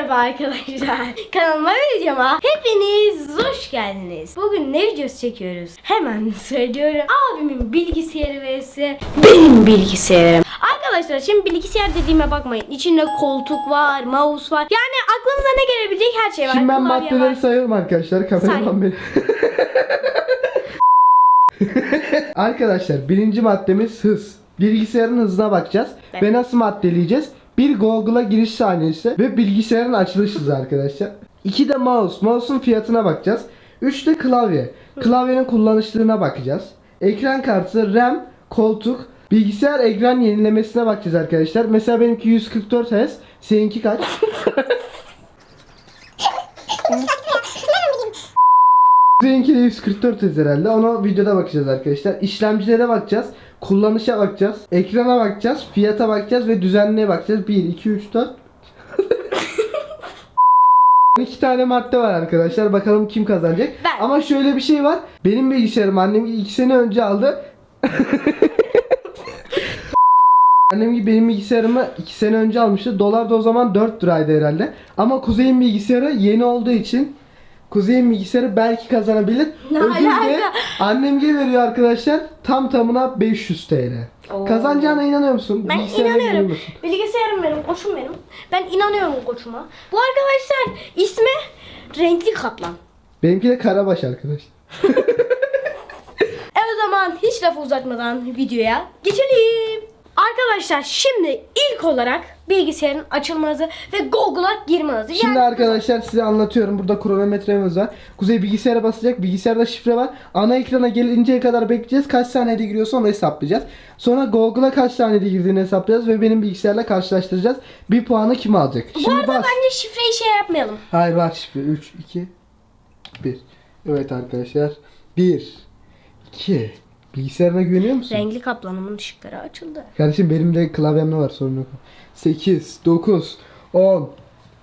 Merhaba arkadaşlar. Kanalıma ve videoma hepiniz hoş geldiniz. Bugün ne videosu çekiyoruz? Hemen söylüyorum. Abimin bilgisayarı vs benim bilgisayarım. Arkadaşlar şimdi bilgisayar dediğime bakmayın. İçinde koltuk var, mouse var. Yani aklınıza ne gelebilecek her şey var. Şimdi ben Klavye maddeleri var. sayıyorum arkadaşlar. Kameraman benim. arkadaşlar birinci maddemiz hız. Bilgisayarın hızına bakacağız. Evet. Ve nasıl maddeleyeceğiz? Bir Google'a giriş saniyesi ve bilgisayarın açılış hızı arkadaşlar. İki de mouse. Mouse'un fiyatına bakacağız. Üç de klavye. Klavyenin kullanışlılığına bakacağız. Ekran kartı, RAM, koltuk, bilgisayar ekran yenilemesine bakacağız arkadaşlar. Mesela benimki 144 Hz. Seninki kaç? Seninki de 144 Hz herhalde. Ona videoda bakacağız arkadaşlar. İşlemcilere bakacağız. Kullanışa bakacağız. Ekrana bakacağız. Fiyata bakacağız ve düzenliğe bakacağız. 1, 2, 3, 4. İki tane madde var arkadaşlar. Bakalım kim kazanacak. Ben. Ama şöyle bir şey var. Benim bilgisayarım annem iki sene önce aldı. Annem gibi benim bilgisayarımı 2 sene önce almıştı. Dolar da o zaman 4 liraydı herhalde. Ama Kuzey'in bilgisayarı yeni olduğu için Kuzey'in bilgisayarı belki kazanabilir. Ne Ödül de alaka? annem gibi veriyor arkadaşlar. Tam tamına 500 TL. Oo. Kazanacağına inanıyor musun? Ben inanıyorum. musun? Bilgisayarım benim, koçum benim. Ben inanıyorum koçuma. Bu arkadaşlar ismi Renkli Kaplan. Benimki de Karabaş arkadaşlar. E o zaman hiç lafı uzatmadan videoya geçelim. Arkadaşlar şimdi ilk olarak bilgisayarın açılma hızı ve Google'a girme hızı. Şimdi Yani arkadaşlar size anlatıyorum. Burada kronometremiz var. Kuzey bilgisayara basacak. Bilgisayarda şifre var. Ana ekrana gelinceye kadar bekleyeceğiz. Kaç saniyede giriyorsa onu hesaplayacağız. Sonra Google'a kaç saniyede girdiğini hesaplayacağız ve benim bilgisayarla karşılaştıracağız. Bir puanı kim alacak? bu Şimdi arada bas. bence şifreyi şey yapmayalım. Hayır var şifre. 3, 2, 1. Evet arkadaşlar. 1, 2. Bilgisayarına güveniyor musun? Renkli Kaplan'ımın ışıkları açıldı. Kardeşim benim de klavyemde var sorun yok. 8, 9, 10.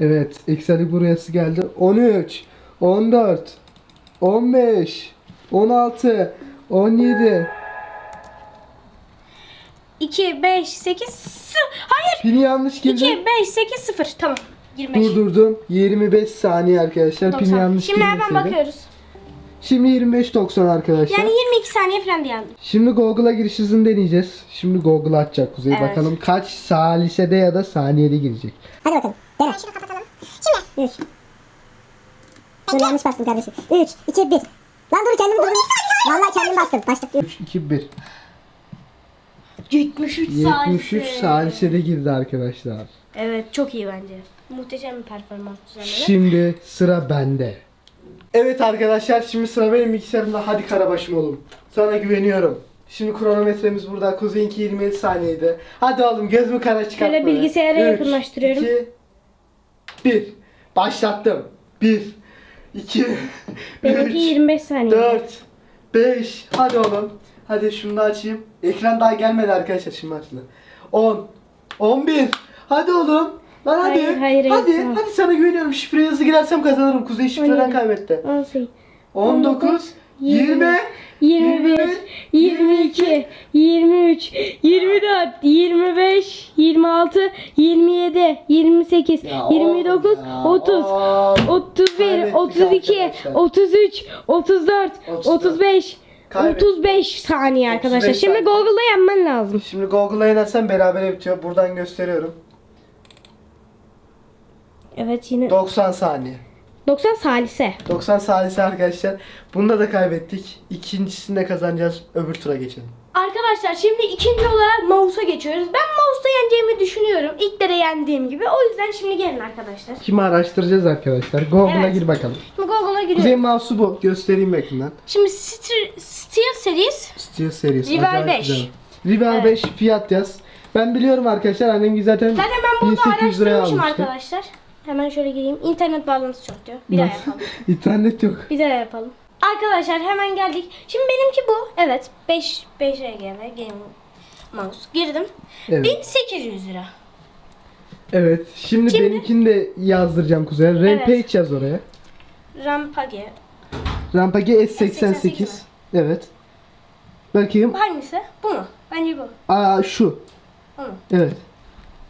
Evet, eksenlik burası geldi. 13, 14, 15, 16, 17. 2, 5, 8, hayır. Pini yanlış girdi. 2, 5, 8, 0. Tamam. 25. Durdurdum. 25 saniye arkadaşlar. Pini 90. yanlış Şimdi hemen girmeseydi. bakıyoruz. Şimdi 25.90 arkadaşlar. Yani 22 saniye falan diye aldım. Şimdi Google'a giriş hızını deneyeceğiz. Şimdi Google'a açacak Kuzey. Evet. Bakalım kaç salisede ya da saniyede girecek. Hadi bakalım. Dene. Şunu kapatalım. Şimdi. 3. Dur yanlış bastım kardeşim. 3, 2, 1. Lan dur kendim durdum. Vallahi kendim bastım. Başladık. 3, 2, 1. 73 73 salisede girdi arkadaşlar. Evet çok iyi bence. Muhteşem bir performans düzenledi. Şimdi sıra bende. Evet arkadaşlar şimdi sıra benim bilgisayarımda. Hadi karabaşım oğlum. Sana güveniyorum. Şimdi kronometremiz burada. Kuzey'inki 27 saniyeydi. Hadi oğlum gözümü kara çıkartma. Şöyle bilgisayara yakınlaştırıyorum. iki, bir. Başlattım. 1 2 Benimki 25 saniye. 4 5 Hadi oğlum. Hadi şunu da açayım. Ekran daha gelmedi arkadaşlar şimdi açıldı. 10 11 Hadi oğlum. Lan hadi. Hayır, hayır, hayır, hadi. tamam. Hadi sana güveniyorum. Şifreye hızlı girersem kazanırım. Kuzey şifreden Hayır. kaybetti. 18, 19 20 21, 22, 23, 24, 25, 26, 27, 28, Ya 29, oğlum ya, 30, of. 31, Kaybettik 32, arkadaşlar. 33, 34, 34. 35, Kaybettik. 35 saniye arkadaşlar. 35 Şimdi. Google'da yenmen lazım. Şimdi Google'a inersem berabere bitiyor. Buradan gösteriyorum. Evet yine 90 saniye. 90 salise. 90 salise arkadaşlar. Bunda da kaybettik. İkincisini de kazanacağız. Öbür tura geçelim. Arkadaşlar şimdi ikinci olarak mouse'a geçiyoruz. Ben mouse'da yeneceğimi düşünüyorum. İlk de yendiğim gibi. O yüzden şimdi gelin arkadaşlar. Kimi araştıracağız arkadaşlar. Google'a Evet. gir bakalım. Şimdi Google'a giriyorum. Kuzey mouse'u bu. Göstereyim yakından. Şimdi Steel, Steel Series Steel serisi. Acayip 5. güzel. Evet. 5 fiyat yaz. Ben biliyorum arkadaşlar annem zaten, Zaten ben burada 1800 liraya araştırmışım almıştı. arkadaşlar. Hemen şöyle gireyim. İnternet bağlantısı çok diyor. Bir daha Nasıl? yapalım. İnternet yok. Bir daha yapalım. Arkadaşlar hemen geldik. Şimdi benimki bu. Evet. 5 5 EGM Game Mouse. Girdim. Evet. 1800 lira. Evet. Şimdi, Şimdi- benimkini de yazdıracağım Kuzey. Rampage yaz oraya. Rampage. Rampage S88. S88 Evet. Bakayım. Hangisi? Bu mu? Bence bu. Aa şu. Mu? Evet.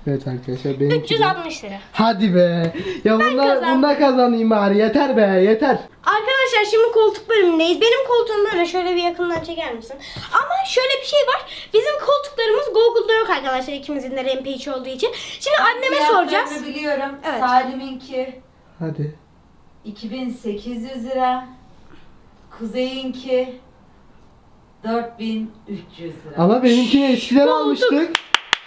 Evet arkadaşlar benimki de- 360 lira. Hadi be. Ya bunda, kazandım. bunda kazanayım bari. Yeter be yeter. Arkadaşlar şimdi koltuk bölümündeyiz. Benim koltuğum böyle şöyle bir yakından çeker misin? Ama şöyle bir şey var. Bizim koltuklarımız Google'da yok arkadaşlar ikimizin de Rampage olduğu için. Şimdi anneme Fiyatlarını soracağız. biliyorum. Evet. Salim'inki Hadi. 2800 lira. Kuzey'inki 4300 lira. Ama benimkini eskiden Koltuk. almıştık.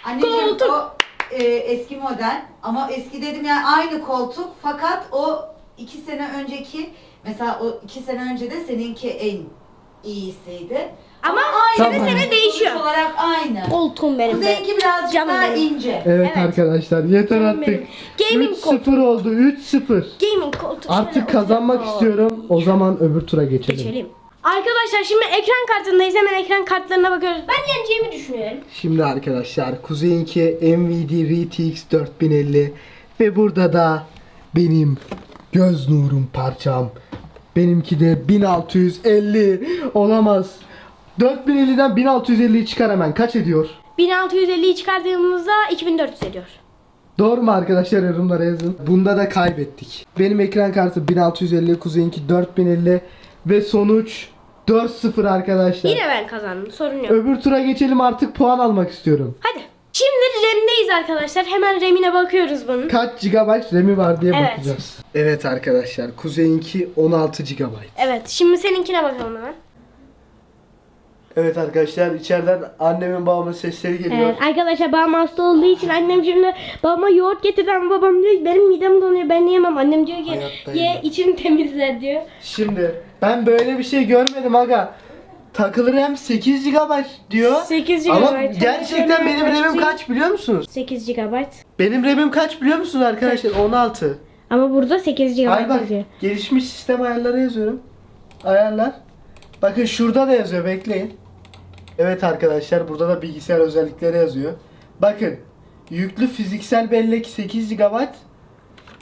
Anneciğim koltuk. o e, eski model ama eski dedim yani aynı koltuk fakat o iki sene önceki mesela o iki sene önce de seninki en iyisiydi. Ama aynı. sene sene değişiyor. Sonuç olarak aynı. Koltuğum benim de. Kuzey'inki birazcık Canım daha benim. ince. Evet, Evet. arkadaşlar yeter Canım artık. benim. Gaming 3-0 oldu 3-0. Gaming koltuk. şöyle Artık kazanmak oturuyor. istiyorum. O zaman öbür tura geçelim. Geçelim. Arkadaşlar şimdi ekran kartındayız. Hemen ekran kartlarına bakıyoruz. Ben yeneceğimi düşünüyorum. Şimdi arkadaşlar Kuzey'inki NVIDIA RTX 4050 ve burada da benim göz nurum parçam. Benimki de 1650 olamaz. 4050'den 1650'yi çıkar hemen. Kaç ediyor? 1650'yi çıkardığımızda 2400 ediyor. Doğru mu arkadaşlar yorumlara yazın. Bunda da kaybettik. Benim ekran kartı 1650, Kuzey'inki 4050 ve sonuç 4-0 arkadaşlar. Yine ben kazandım. Sorun yok. Öbür tura geçelim artık puan almak istiyorum. Hadi. Şimdi RAM'deyiz arkadaşlar. Hemen RAM'ine bakıyoruz bunun. Kaç GB RAM'i var diye Evet. bakacağız. Evet arkadaşlar Kuzey'inki 16 GB. Evet. Şimdi seninkine bakalım hemen. Evet arkadaşlar içeriden annemin babamın sesleri geliyor. Evet arkadaşlar babam hasta olduğu için annem şimdi babama yoğurt getirdi ama babam diyor ki benim midem donuyor ben yiyemem. Annem diyor ki Hayatta ye yemem. içini temizle diyor. Şimdi ben böyle bir şey görmedim aga. Takılı RAM 8 GB diyor. 8 GB. Ama gerçekten benim RAM'im RAM'im kaç biliyor musunuz? 8 GB. Benim RAM'im kaç biliyor musunuz arkadaşlar? 16. Ama burada 8 GB Ay bak yazıyor. gelişmiş sistem ayarları yazıyorum. Ayarlar. Bakın şurada da yazıyor bekleyin. Evet arkadaşlar burada da bilgisayar özellikleri yazıyor. Bakın yüklü fiziksel bellek 8 GB.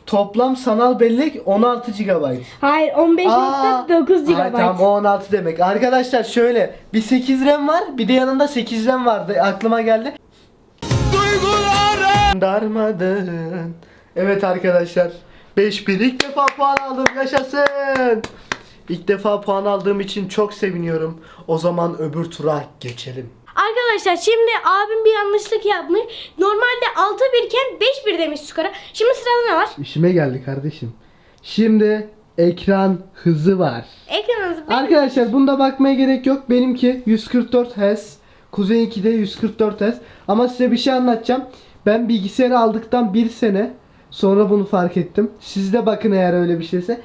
Toplam sanal bellek 16 GB. Hayır 15.9 GB. Ay, tamam o 16 demek. Arkadaşlar şöyle bir 8 RAM var bir de yanında 8 RAM vardı aklıma geldi. Duygularım darmadın. Evet arkadaşlar 5-1 ilk defa puan aldım yaşasın. İlk defa puan aldığım için çok seviniyorum. O zaman öbür tura geçelim. Arkadaşlar şimdi abim bir yanlışlık yapmış. Normalde 6-1 iken 5-1 demiş skora. Şimdi sırada ne var? İşime geldi kardeşim. Şimdi ekran hızı var. Ekranınızı ben... Arkadaşlar bunda bakmaya gerek yok. Benimki 144 Hz. Kuzey'inki de 144 Hz. Ama size bir şey anlatacağım. Ben bilgisayarı aldıktan bir sene sonra bunu fark ettim. Siz de bakın eğer öyle bir şeyse.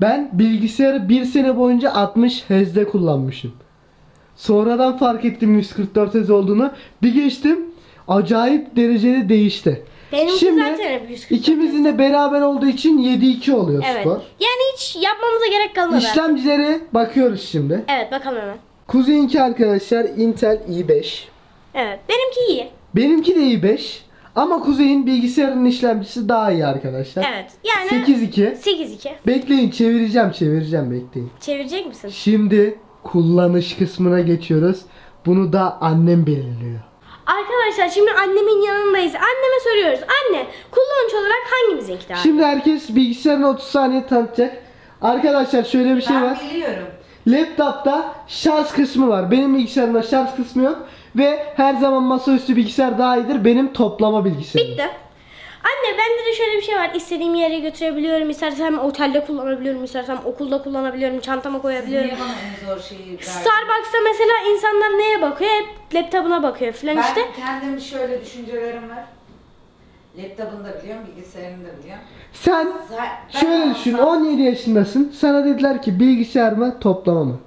Ben bilgisayarı bir sene boyunca 60 Hz'de kullanmışım. Sonradan fark ettim 144 Hz olduğunu. Bir geçtim. Acayip derecede değişti. Benimki Şimdi zaten hep 144 ikimizin de beraber olduğu için 7-2 oluyor Evet. skor. Yani hiç yapmamıza gerek kalmadı. İşlemcilere bakıyoruz şimdi. Evet bakalım hemen. Kuzey'inki arkadaşlar Intel i5. Evet benimki iyi. Benimki de i5. Ama Kuzey'in bilgisayarının işlemcisi daha iyi arkadaşlar. Evet yani 8.2. 8-2. Bekleyin çevireceğim çevireceğim bekleyin. Çevirecek misin? Şimdi kullanış kısmına geçiyoruz. Bunu da annem belirliyor. Arkadaşlar şimdi annemin yanındayız. Anneme soruyoruz. Anne kullanıcı olarak hangimizinki daha iyi? Şimdi herkes bilgisayarını 30 saniye tanıtacak. Arkadaşlar şöyle bir şey ben var. biliyorum. Laptopta şarj kısmı var. Benim bilgisayarımda şarj kısmı yok. Ve her zaman masaüstü bilgisayar daha iyidir. Benim toplama bilgisayarım. Bitti. Anne bende de şöyle bir şey var. İstediğim yere götürebiliyorum. İstersem otelde kullanabiliyorum. istersem okulda kullanabiliyorum. Çantama koyabiliyorum. Niye bana en zor şeyi verdin? Starbucks'ta mesela insanlar neye bakıyor? Hep laptopuna bakıyor filan Ben işte. kendim şöyle düşüncelerim var. Laptopunu da biliyorum, bilgisayarını da biliyorum. Sen Zaten ben şöyle düşün olsam- 17 yaşındasın. Sana dediler ki bilgisayar mı toplama mı?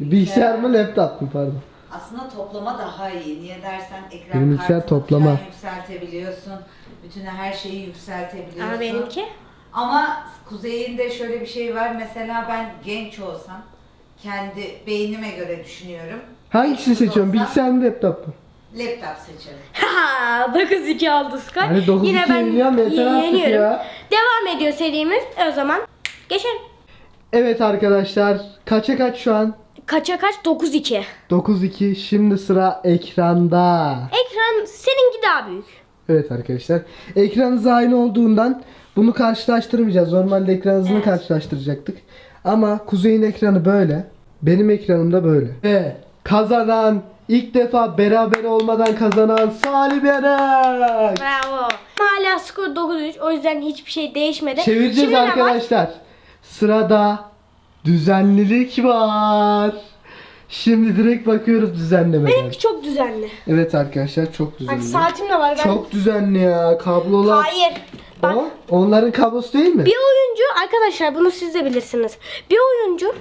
Bilgisayar mı laptop mu pardon. Aslında toplama daha iyi. Niye dersen ekran Benim bilgisayar kartını toplama. falan yükseltebiliyorsun. Bütün her şeyi yükseltebiliyorsun. Ama benimki. Ama Kuzey'in de şöyle bir şey var. Mesela ben genç olsam kendi beynime göre düşünüyorum. Hangisini Genç seçiyorsun? olsam Bilgisayar mı laptop mu? Laptop seçerim. Ha 9-2 aldı Sky. Hani 9-2 Yine ben yeniliyorum, yeter artık yeniyorum. ya. Devam ediyor serimiz. O zaman geçelim. Evet arkadaşlar kaça kaç şu an? Kaça kaç? 9-2. 9-2 şimdi sıra ekranda. Ekran seninki daha büyük. Evet arkadaşlar. Ekran hızı aynı olduğundan bunu karşılaştırmayacağız. Normalde ekran hızını Evet. karşılaştıracaktık. Ama Kuzey'in ekranı böyle. Benim ekranım da böyle. Ve kazanan ilk defa beraber olmadan kazanan Salim Yener. Bravo. Hala skor 9-3 o yüzden hiçbir şey değişmedi. Çevireceğiz Şimdi ne var? arkadaşlar. Sırada düzenlilik var. Şimdi direkt bakıyoruz düzenlemeden. Benimki çok düzenli. Evet arkadaşlar çok Bak düzenli. saatim de var. Ben... Çok düzenli ya. Kablolar. Hayır. Bak O, onların kablosu değil mi? bir oyuncu arkadaşlar bunu siz de bilirsiniz. Bir oyuncu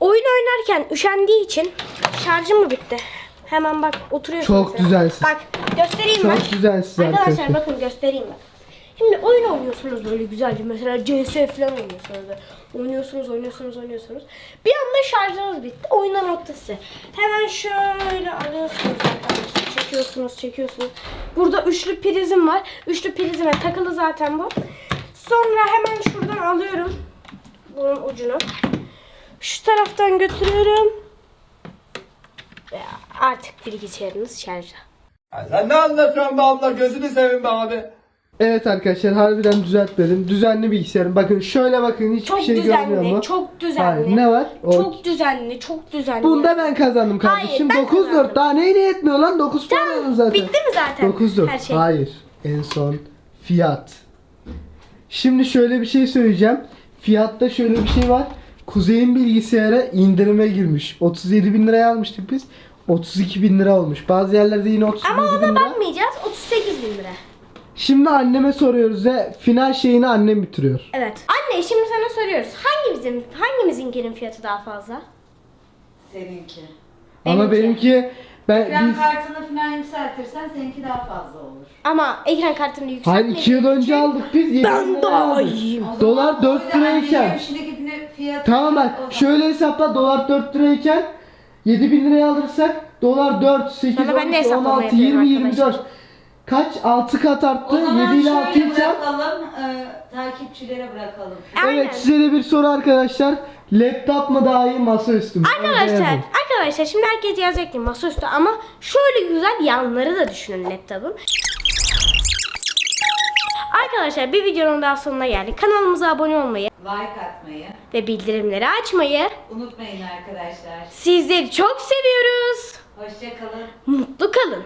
oyun oynarken üşendiği için şarjım mı bitti? Hemen bak oturuyorsun. Çok mesela. düzensiz. Bak göstereyim ben. Çok düzensiz Arkadaşlar arkadaşlar. bakın göstereyim ben. Şimdi oyun oynuyorsunuz böyle güzelce. Mesela CS falan oynuyorsunuz. böyle. Oynuyorsunuz, oynuyorsunuz, oynuyorsunuz. Bir anda şarjınız bitti. Oyundan noktası. Hemen şöyle alıyorsunuz arkadaşlar. Çekiyorsunuz, çekiyorsunuz. Burada üçlü prizim var. Üçlü prizime takılı zaten bu. Sonra hemen şuradan alıyorum. Bunun ucunu. Şu taraftan götürüyorum. Ve artık bilgisayarınız şarjda. Ya Sen ne anlatıyorsun be abla gözünü seveyim be abi. Evet arkadaşlar harbiden düzeltmedim. Düzenli bilgisayarım. Bakın şöyle bakın hiçbir Çok şey görmüyor düzenli, mu? çok düzenli. Hayır ne var? O- Çok düzenli, çok düzenli. Bunda ben kazandım kardeşim. Hayır, ben 9-4 kazandım. daha neyine yetmiyor lan? 9 puan aldın zaten. Bitti mi zaten? 9-4. Her şey. Hayır. En son fiyat. Şimdi şöyle bir şey söyleyeceğim. Fiyatta şöyle bir şey var. Kuzey'in bilgisayara indirime girmiş. 37 bin liraya almıştık biz. 32 bin lira olmuş. Bazı yerlerde yine 37 Ama bin ona lira. bakmayacağız. 38 bin lira. Şimdi anneme soruyoruz ve final şeyini annem bitiriyor. Evet. Anne şimdi sana soruyoruz. Hangimizin hangimizinkinin fiyatı daha fazla? Seninki. Ama Benimki. benimki ben Ekran biz kartını falan yükseltirsen seninki daha fazla olur. Ama ekran kartını Hayır yükseltmediği 2 yıl önce için aldık biz. yedi bin Ben liraya daha iyiyim. O Dolar zaman 4 o yüzden lirayken. annenin Şimdiki fiyatı. Tamam o bak şöyle hesapla dolar 4 lirayken 7 bin liraya alırsak dolar 4, 8, Sonra ben de 12, hesaplama 16, yapıyorum 20, arkadaşlar. 24. Kaç? 6 kat arttı. O zaman 7 ile şöyle 6'yı çarp. bırakalım, e, takipçilere bırakalım. Aynen. Evet size de bir soru arkadaşlar. Laptop mu daha iyi masaüstü mü? Arkadaşlar, yazın. arkadaşlar şimdi herkes yazacak ki masaüstü ama şöyle güzel yanları da düşünün laptopun. Arkadaşlar bir videonun daha sonuna geldik. Kanalımıza abone olmayı Like atmayı ve bildirimleri açmayı unutmayın arkadaşlar. sizleri çok seviyoruz. Hoşçakalın. Mutlu kalın.